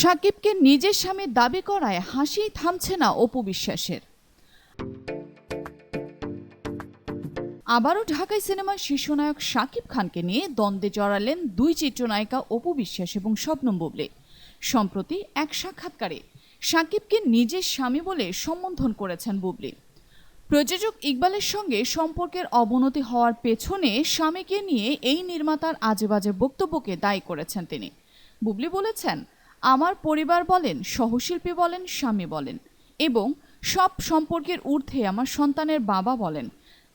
সাকিবকে নিজের স্বামীর দাবি করায় হাসি থামছে না অপু বিশ্বাসের। আবারও ঢাকাই সিনেমার শীর্ষনায়ক শাকিব খানকে নিয়ে দ্বন্দ্বে জড়ালেন দুই চিত্রনায়িকা অপু বিশ্বাস এবং শবনম বুবলে। সম্প্রতি এক সাক্ষাৎকারে শাকিবকে নিজের স্বামী বলে সম্বোধন করেছেন বুবলি। প্রযোজক ইকবালের সঙ্গে সম্পর্কের অবনতি হওয়ার পেছনে স্বামীকে নিয়ে এই নির্মাতার আজেবাজে বক্তব্যকে দায়ী করেছেন তিনি। বুবলি বলেছেন আমার পরিবার বলেন, সহশিল্পী বলেন, স্বামী বলেন এবং সব সম্পর্কের ঊর্ধ্বে আমার সন্তানের বাবা বলেন।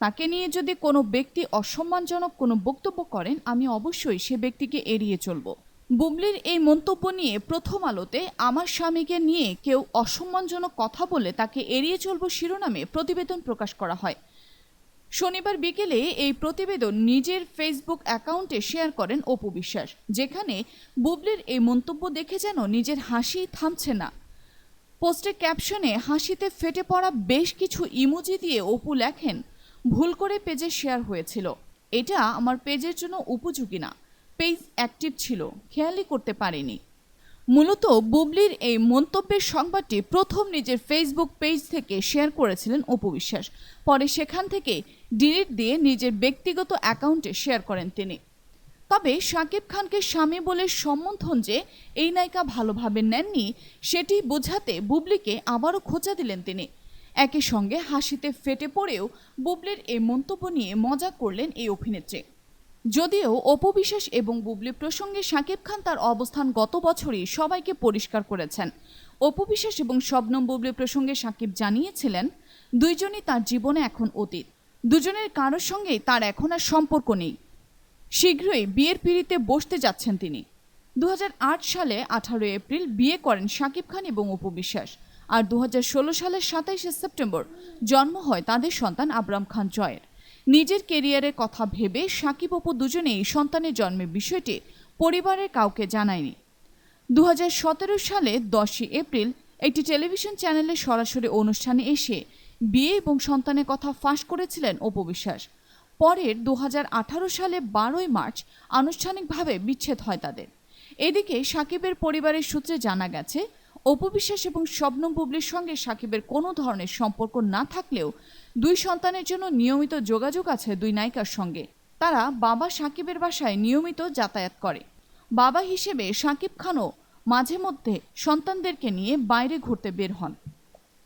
তাকে নিয়ে যদি কোনো ব্যক্তি অসম্মানজনক কোনো বক্তব্য করেন, আমি অবশ্যই সে ব্যক্তিকে এড়িয়ে চলব। বুবলির এই মন্তব্য নিয়ে প্রথম আলোতে আমার স্বামীকে নিয়ে কেউ অসম্মানজনক কথা বলে তাকে এড়িয়ে চলব শিরোনামে প্রতিবেদন প্রকাশ করা হয়। শনিবার বিকেলে এই প্রতিবেদন নিজের ফেসবুক অ্যাকাউন্টে শেয়ার করেন অপু বিশ্বাস, যেখানে বুবলির এই মন্তব্য দেখে যেন নিজের হাসি থামছে না। পোস্টের ক্যাপশনে হাসিতে ফেটে পড়া বেশ কিছু ইমোজি দিয়ে অপু লেখেন, ভুল করে পেজে শেয়ার হয়েছিল। এটা আমার পেজের জন্য উপযোগী না। পেজ অ্যাক্টিভ ছিল। খেয়ালই করতে পারিনি। মূলত বুবলির এই মন্তব্যের সংবাদটি প্রথম নিজের ফেসবুক পেজ থেকে শেয়ার করেছিলেন অপু বিশ্বাস। পরে সেখান থেকে ডিলিট দিয়ে নিজের ব্যক্তিগত অ্যাকাউন্টে শেয়ার করেন তিনি। তবে শাকিব খানকে স্বামী বলে সম্বোধন যে এই নায়িকা ভালোভাবে নেননি, সেটি বোঝাতে বুবলিকে আবারও খোঁচা দিলেন তিনি। একই সঙ্গে হাসিতে ফেটে পড়েও বুবলির এই মন্তব্য নিয়ে মজা করলেন এই অভিনেত্রী। যদিও অপবিশ্বাস এবং বুবলি প্রসঙ্গে শাকিব খান তার অবস্থান গত বছরই সবাইকে পরিষ্কার করেছেন। অপবিশ্বাস এবং শবনম বুবলি প্রসঙ্গে শাকিব জানিয়েছিলেন, দুইজনই তার জীবনে এখন অতীত। দুজনের কারোর সঙ্গেই তার এখন আর সম্পর্ক নেই। শীঘ্রই বিয়ের পিড়িতে বসতে যাচ্ছেন তিনি। দু হাজার আট সালে আঠারো এপ্রিল বিয়ে করেন শাকিব খান এবং অপু বিশ্বাস। আর দু হাজার ষোলো সালের সাতাইশে সেপ্টেম্বর জন্ম হয় তাদের সন্তান আবরাম খান জয়ের। নিজের কেরিয়ারের কথা ভেবে সাকিব অপু দুজনেই সন্তানের জন্মের বিষয়টি পরিবারের কাউকে জানায়নি। দু হাজার সতেরো সালে দশই এপ্রিল একটি টেলিভিশন চ্যানেলে সরাসরি অনুষ্ঠানে এসে বিয়ে এবং সন্তানের কথা ফাঁস করেছিলেন অপু বিশ্বাস। পরের দু হাজার আঠারো সালে বারোই মার্চ আনুষ্ঠানিকভাবে বিচ্ছেদ হয় তাদের। এদিকে সাকিবের পরিবারের সূত্রে জানা গেছে অপু বিশ্বাস এবং শবনম বুবলির সঙ্গে সাকিবের কোনো ধরনের সম্পর্ক না থাকলেও দুই সন্তানের জন্য নিয়মিত যোগাযোগ আছে দুই নায়িকার সঙ্গে। তারা বাবা সাকিবের বাসায় নিয়মিত যাতায়াত করে। বাবা হিসেবে সাকিব খানও মাঝে মধ্যে সন্তানদেরকে নিয়ে বাইরে ঘুরতে বের হন।